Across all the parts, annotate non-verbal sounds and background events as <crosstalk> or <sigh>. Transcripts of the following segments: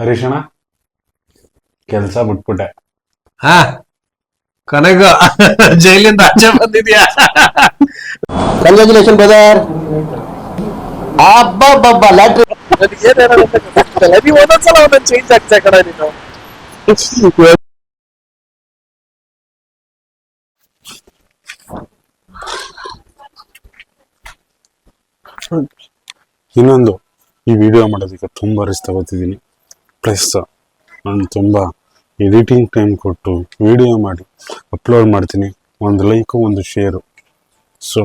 ಹರೀಶಣ್ಣ ಕೆಲಸ ಬಿಟ್ಬಿಟ್ಟೆ ಹಾ ಕೊನೆಗೂ ಜೈಲಿಂದ ಆಚೆ ಬಂದಿದ್ಯಾ? ಕಂಗ್ರ್ಯಾಚುಲೇಷನ್ ಬ್ರದರ್ ಅಬ್ಬಬ್ಬಬ್ಬ ಲ್ಯಾಟ್ರಿ ನೀವು ಒಂದೊಂದ್ಸಲ ಒಂದೊಂದು ಚೇಂಜ್ ಆಗ್ತಾ ಕಣ ನೀನು. ಇನ್ನೊಂದು ಈ ವಿಡಿಯೋ ಮಾಡೋದಕ್ಕೆ ತುಂಬ ರಿಸ್ಕ್ ತಗೋತಿದ್ದೀನಿ. ಪ್ಲಸ್ ನಾನು ತುಂಬ ಎಡಿಟಿಂಗ್ ಟೈಮ್ ಕೊಟ್ಟು ವಿಡಿಯೋ ಮಾಡಿ ಅಪ್ಲೋಡ್ ಮಾಡ್ತೀನಿ. ಒಂದು ಲೈಕು ಒಂದು ಶೇರು ಸೊ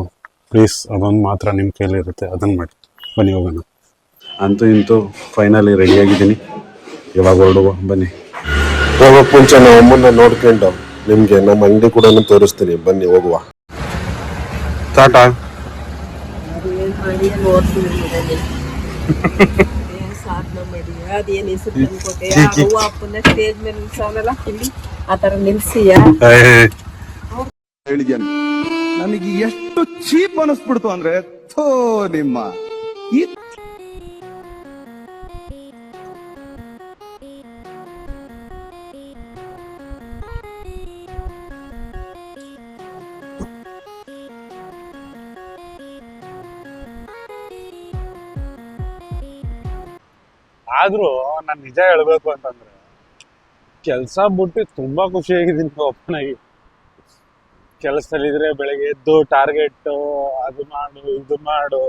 ಪ್ಲೀಸ್ ಅದೊಂದು ಮಾತ್ರ ನಿಮ್ಮ ಕೈಲಿರುತ್ತೆ ಅದನ್ನು ಮಾಡಿ. ಬನ್ನಿ ಹೋಗೋಣ. ಅಂತೂ ಇಂತೂ ಫೈನಲಿ ರೆಡಿಯಾಗಿದ್ದೀನಿ ಇವಾಗ ಹೊರಡುವ. ಬನ್ನಿ. ಹೋಗೋಕೆ ಮುಂಚೆ ನಾವು ಅಮ್ಮನ್ನ ನೋಡ್ಕೊಂಡು ನಿಮಗೆ ನಮ್ಮ ಅಂಗಡಿ ಕೂಡ ತೋರಿಸ್ತೀನಿ. ಬನ್ನಿ ಹೋಗುವ. ಟಾಟಾ <laughs> ಮಾಡಿ. ಅದೇನ್ ಹೆಸರು ತಂದ್ಕೊಟ್ಟೆ? ಅವ್ವ ಅಪ್ಪನ ಸ್ಟೇಜ್ ಮೇಲೆ ನಿಲ್ಸವನಲ್ಲ ಇಲ್ಲಿ ಆ ತರ ನಿಲ್ಸಿಯ ಹೇಳಿದ್ಯಾನೆ ನನಗೆ ಎಷ್ಟು ಚೀಪ್ ಅನಿಸ್ಬಿಡ್ತು ಅಂದ್ರೆ ಥೋ ನಿಮ್ಮ. ಈ ಆದ್ರೂ ನಾನು ನಿಜ ಹೇಳ್ಬೇಕು ಅಂತಂದ್ರೆ, ಕೆಲಸ ಬಿಟ್ಟು ತುಂಬಾ ಖುಷಿಯಾಗಿದ್ದೀನಿ ಒಪ್ಪನಾಗಿ ಕೆಲಸದಲ್ಲಿದ್ರೆ ಬೆಳಗ್ಗೆ ಎದ್ದು ಟಾರ್ಗೆಟ್ ಅದು ಮಾಡು, ಇದು ಮಾಡು.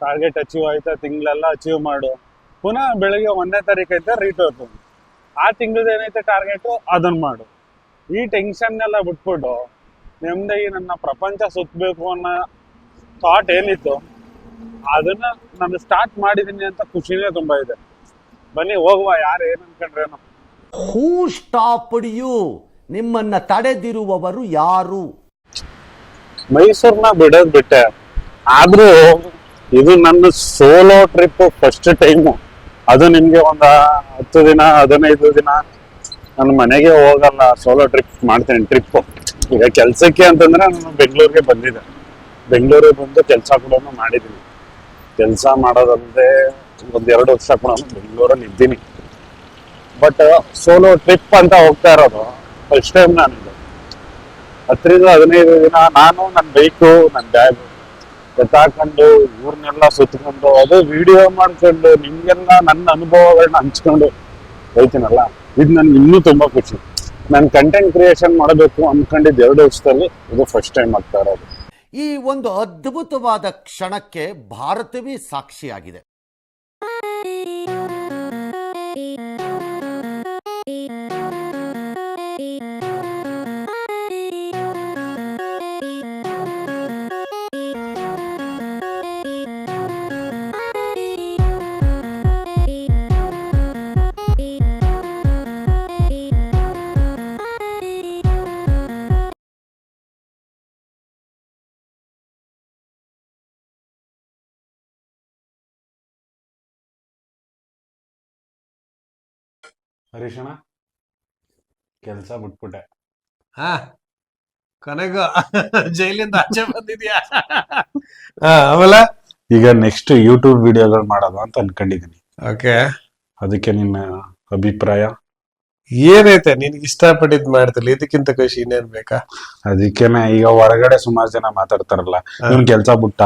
ಟಾರ್ಗೆಟ್ ಅಚೀವ್ ಆಯ್ತಾ, ತಿಂಗಳೆಲ್ಲ ಅಚೀವ್ ಮಾಡು. ಪುನಃ ಬೆಳಗ್ಗೆ ಒಂದನೇ ತಾರೀಕು ಐತೆ ರೀಟ್ ಆ ತಿಂಗಳದ ಏನೈತೆ ಟಾರ್ಗೆಟ್ ಅದನ್ನ ಮಾಡು. ಈ ಟೆನ್ಷನ್ ಎಲ್ಲ ಬಿಟ್ಬಿಟ್ಟು ನೆಮ್ಮದಿಯಾಗಿ ನನ್ನ ಪ್ರಪಂಚ ಸುತ್ತಬೇಕು ಅನ್ನೋ ಥಾಟ್ ಏನಿತ್ತು ಅದನ್ನ ನಾನು ಸ್ಟಾರ್ಟ್ ಮಾಡಿದೀನಿ ಅಂತ ಖುಷಿನೇ ತುಂಬಾ ಇದೆ. ಬನ್ನಿ ಹೋಗುವ ಯಾರು ಏನ್ ಅನ್ಕೊಂಡ್ರೇನು ಹೂ ಸ್ಟಾಪ್ಡ್ ಯು ನಿಮ್ಮನ್ನ ತಡೆದಿರುವವರು ಯಾರು? ಮೈಸೂರ್ನ ಬಿಡೋದ್ ಬಿಟ್ಟೆ. ಆದ್ರೂ ಇದು ನನ್ನ ಸೋಲೋ ಟ್ರಿಪ್ ಫಸ್ಟ್ ಟೈಮು ಅದು ನಿಮ್ಗೆ ಒಂದ ಹತ್ತು ದಿನ ಹದಿನೈದು ದಿನ ನನ್ನ ಮನೆಗೆ ಹೋಗಲ್ಲ ಸೋಲೋ ಟ್ರಿಪ್ ಮಾಡ್ತೇನೆ ಟ್ರಿಪ್ ಈಗ ಕೆಲ್ಸಕ್ಕೆ ಅಂತಂದ್ರೆ ನಾನು ಬೆಂಗಳೂರಿಗೆ ಬಂದಿದ್ದೆ. ಬೆಂಗಳೂರಿಗೆ ಬಂದು ಕೆಲಸ ಕೂಡ ಮಾಡಿದ್ದೀನಿ. ಕೆಲಸ ಮಾಡೋದಂದ್ರೆ ಒಂದೆರಡು ವರ್ಷ ಕೂಡ ಬೆಂಗಳೂರಲ್ಲಿ ಇದ್ದೀನಿ. ಬಟ್ ಸೋಲೋ ಟ್ರಿಪ್ ಅಂತ ಹೋಗ್ತಾ ಇರೋದು ಫಸ್ಟ್ ಟೈಮ್ ನಾನಿದ್ದು ಹತ್ತರಿಂದ ಹದಿನೈದು ದಿನ ನಾನು ನನ್ನ ಬೈಕು ನನ್ನ ಬ್ಯಾಗ್ ಎತ್ತಾಕೊಂಡು ಊರ್ನೆಲ್ಲ ಸುತ್ತಕೊಂಡು ಅದು ವಿಡಿಯೋ ಮಾಡ್ಕೊಂಡು ನಿಮ್ಗೆಲ್ಲ ನನ್ನ ಅನುಭವಗಳನ್ನ ಹಂಚ್ಕೊಂಡು ಹೋಯ್ತೀನಲ್ಲ? ಇದು ನನ್ಗೆ ಇನ್ನೂ ತುಂಬಾ ಖುಷಿ. ನಾನು ಕಂಟೆಂಟ್ ಕ್ರಿಯೇಷನ್ ಮಾಡಬೇಕು ಅನ್ಕೊಂಡಿದ್ದು ಎರಡು ವರ್ಷದಲ್ಲಿ ಇದು ಫಸ್ಟ್ ಟೈಮ್ ಆಗ್ತಾ ಇರೋದು. ಈ ಒಂದು ಅದ್ಭುತವಾದ ಕ್ಷಣಕ್ಕೆ ಭಾರತವೇ ಸಾಕ್ಷಿಯಾಗಿದೆ. ಹರೀಶಣ್ಣ ಕೆಲಸ ಬಿಟ್ಬಿಟ್ಟೆ. ಹಾ ಕೊನೆಗೂ ಜೈಲಿಂದ ಆಚೆ ಬಂದಿದ್ಯಾ? ಆಮೇಲೆ ಈಗ ನೆಕ್ಸ್ಟ್ ಯೂಟ್ಯೂಬ್ ವಿಡಿಯೋಗಳು ಮಾಡೋದು ಅಂತ ಅನ್ಕೊಂಡಿದ್ದೀನಿ ಓಕೆ ಅದಕ್ಕೆ ನಿನ್ನ ಅಭಿಪ್ರಾಯ? ಏನೈತೆ ನಿನ್ಗೆ ಇಷ್ಟಪಟ್ಟಿದ್ ಮಾಡ್ತಿಲ್ಲ ಇದಕ್ಕಿಂತ ಖುಷಿ ಇನ್ನೇನ್ ಬೇಕಾ? ಅದಕ್ಕೇನೆ ಈಗ ಹೊರಗಡೆ ಸುಮಾರು ಜನ ಮಾತಾಡ್ತಾರಲ್ಲ ಇವ್ನ್ ಕೆಲ್ಸ ಬಿಟ್ಟ.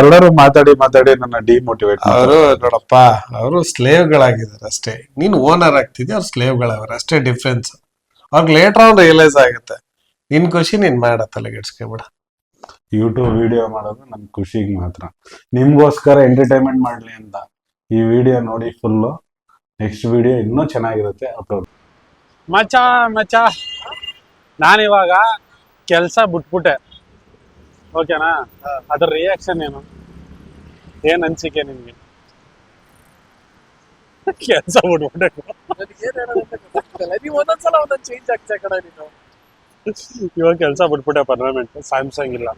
ಎಲ್ಲರೂ ಮಾತಾಡಿ ಮಾತಾಡಿ ನನ್ನ ಡಿಮೋಟಿವೇಟ್ ಅವರು ನೋಡಪ್ಪ ಅವರು ಸ್ಲೇವ್ಗಳಾಗಿದ್ದಾರೆ ಅಷ್ಟೇ. ನೀನ್ ಓನರ್ ಆಗ್ತಿದ್ಯ ಅವ್ರು ಸ್ಲೇವ್ಗಳವ್ರೆ ಅಷ್ಟೇ ಡಿಫ್ರೆನ್ಸ್ ಅವ್ರಿಗೆ ಲೇಟರ್ ಆನ್ ರಿಯಲೈಸ್ ಆಗುತ್ತೆ. ನಿನ್ ಖುಷಿ ನೀನ್ ಮಾಡ ತಲೆಗೆಡ್ಸ್ಕೊಬೇಡ. ಯೂಟ್ಯೂಬ್ ವಿಡಿಯೋ ಮಾಡೋದು ನನ್ ಖುಷಿಗೆ ಮಾತ್ರ. ನಿಮ್ಗೋಸ್ಕರ ಎಂಟರ್ಟೈನ್ಮೆಂಟ್ ಮಾಡ್ಲಿ ಅಂತ ಈ ವಿಡಿಯೋ ನೋಡಿ ಫುಲ್ಲು ನೆಕ್ಸ್ಟ್ ವಿಡಿಯೋ ಇನ್ನೂ ಚೆನ್ನಾಗಿರುತ್ತೆ ಅಪ್ಲೋಡ್ ಮಚ ಮಚ. ನಾನಿವಾಗ ಕೆಲಸ ಬಿಟ್ಬಿಟ್ಟೆ. ಓಕೆನಾ? ಅದ್ರ ರಿಯಾಕ್ಷನ್ ಏನು? ಏನ್ ಅನ್ಸಿಕೆ ನಿಮ್ಗೆ? ಕೆಲಸ ಬಿಟ್ಬಿಟ್ಟೆ. ಚೇಂಜ್ ಇವಾಗ ಕೆಲಸ ಬಿಟ್ಬಿಟ್ಟೆ ಪರ್ಮನೆಂಟ್ ಸ್ಯಾಮ್ಸಂಗ್ ಇಲ್ಲ.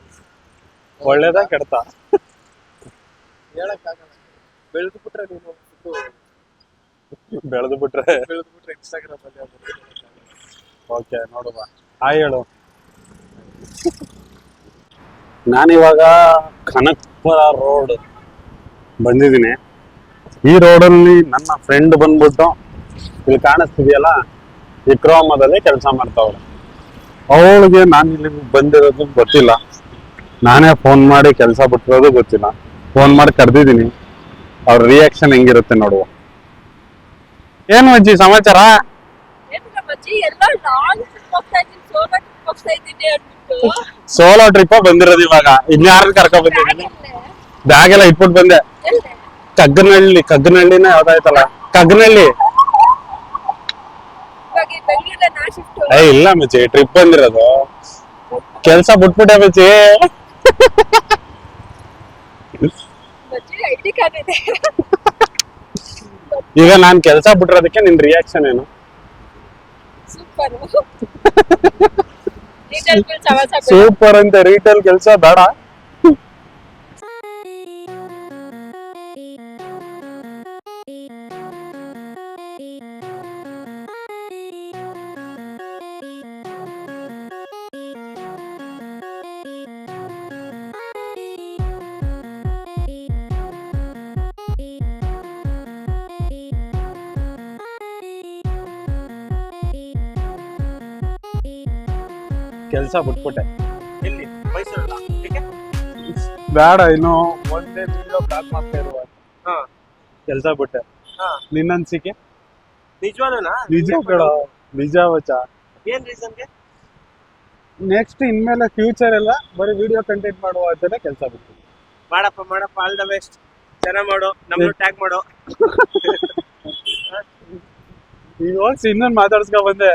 ಒಳ್ಳೇದ ಕೆಡ್ತಾ. ಹೇಳಕ್ಕಾಗಲ್ಲ. ಬೆಳೆದು ಬಿಟ್ರೆ ನೀನು ಬೆಳೆದು ಬಿಟ್ರೆ. ಬೆಳೆದು ಬಿಟ್ರೆ ಇನ್ಸ್ಟಾಗ್ರಾಮ್ ಅಲ್ಲಿ ಓಕೆ ನೋಡುವ. ಹಾಯ್ ಹೇಳು. ನಾನಿವಾಗ ಕನಕ್ಪುರ ರೋಡ್ ಬಂದಿದ್ದೀನಿ. ಈ ರೋಡಲ್ಲಿ ನನ್ನ ಫ್ರೆಂಡ್ ಬಂದ್ಬಿಟ್ಟು ಇಲ್ಲಿ ಕಾಣಿಸ್ತಿದೆಯಲ್ಲ ವಿಕ್ರಮದಲ್ಲಿ ಕೆಲಸ ಮಾಡ್ತಾವ್ರೆ. ಅವಳಿಗೆ ನಾನು ಇಲ್ಲಿ ಬಂದಿರೋದು ಗೊತ್ತಿಲ್ಲ. ನಾನೇ ಫೋನ್ ಮಾಡಿ ಕೆಲಸ ಬಿಟ್ಟಿರೋದು ಗೊತ್ತಿಲ್ಲ. ಫೋನ್ ಮಾಡಿ ಕರೆದಿದ್ದೀನಿ. ಅವ್ರ ರಿಯಾಕ್ಷನ್ ಹೆಂಗಿರುತ್ತೆ ನೋಡುವ. ಏನು ಅಜ್ಜಿ ಸಮಾಚಾರ? ಸೋಲೋ ಟ್ರಿಪ್ ಬಂದಿರೋದು ಇವಾಗ. ಇನ್ಯಾರ ಕರ್ಕೊಂಡ್ ಬಂದಿದ್ದೀನಿ ಬ್ಯಾಗ್ ಎಲ್ಲ ಇಟ್ಬಿಟ್ಟು ಬಂದೆ. ಕಗ್ಗನಳ್ಳಿ ಕಗ್ಗನಹಳ್ಳಿ ಕಗ್ಗನಹಳ್ಳಿನ ಯಾವ್ದಾಯ್ತಲ್ಲ? ಕಗ್ಗನಹಳ್ಳಿ ಏ ಇಲ್ಲ ಮಚ್ಚಿ ಟ್ರಿಪ್ ಬಂದಿರೋದು. ಕೆಲ್ಸ ಬಿಟ್ಬಿಟ್ಟೆ ಮಚ್ಚಿ ಕಾರ್ಡ್ ಇದೆ. ಈಗ ನಾನ್ ಕೆಲ್ಸ ಬಿಟ್ಟಿರೋದಕ್ಕೆ ನಿನ್ ರಿಯಾಕ್ಷನ್ ಏನು? <laughs> ಸೂಪರ್ ಅಂತ ರೀಟೇಲ್ ಕೆಲಸ ಬೇಡ. ಕೆಲ್ಸ ಬಿಟ್ಬಿಟ್ಟೆ. ಇಲ್ಲಿ ಮೈಸೂರಲ್ಲ? ಬೇಡ ಇನ್ನು ಒಂದೇ ವಿಡಿಯೋ ಬ್ಲಾಕ್ ಮಾಡ್ತಾ ಇರುವ. ಹಾ. ಕೆಲ್ಸ ಬಿಟ್ಟೆ. ಹಾ. ನಿನ್ನ ಅನ್ಸಿಕೆ ನಿಜ ಕಡ ನಿಜ ವಚ. ಏನ್ ರೀಸನ್ಗೆ ನೆಕ್ಸ್ಟ್ ಇನ್ಮೇಲೆ ಫ್ಯೂಚರ್ ಎಲ್ಲ ಬರೀ ವಿಡಿಯೋ ಕಂಟೆಂಟ್ ಮಾಡುವ ಅಂತಾನೆ ಕೆಲಸ ಬಿಡ್ತೀನಿ. ಮಾಡಪ್ಪ ಮಾಡಪ್ಪ ಆಲ್ ದ ಬೆಸ್ಟ್ ಚೆನ್ನಾಗಿ ಮಾಡು ನಮ್ದು ಟ್ಯಾಗ್ ಮಾಡು. <laughs> ಈಗ ಹೋಗಿ ಇನ್ನೊಂದು ಮಾತಾಡ್ಸ್ಕೊ ಬಂದೆ.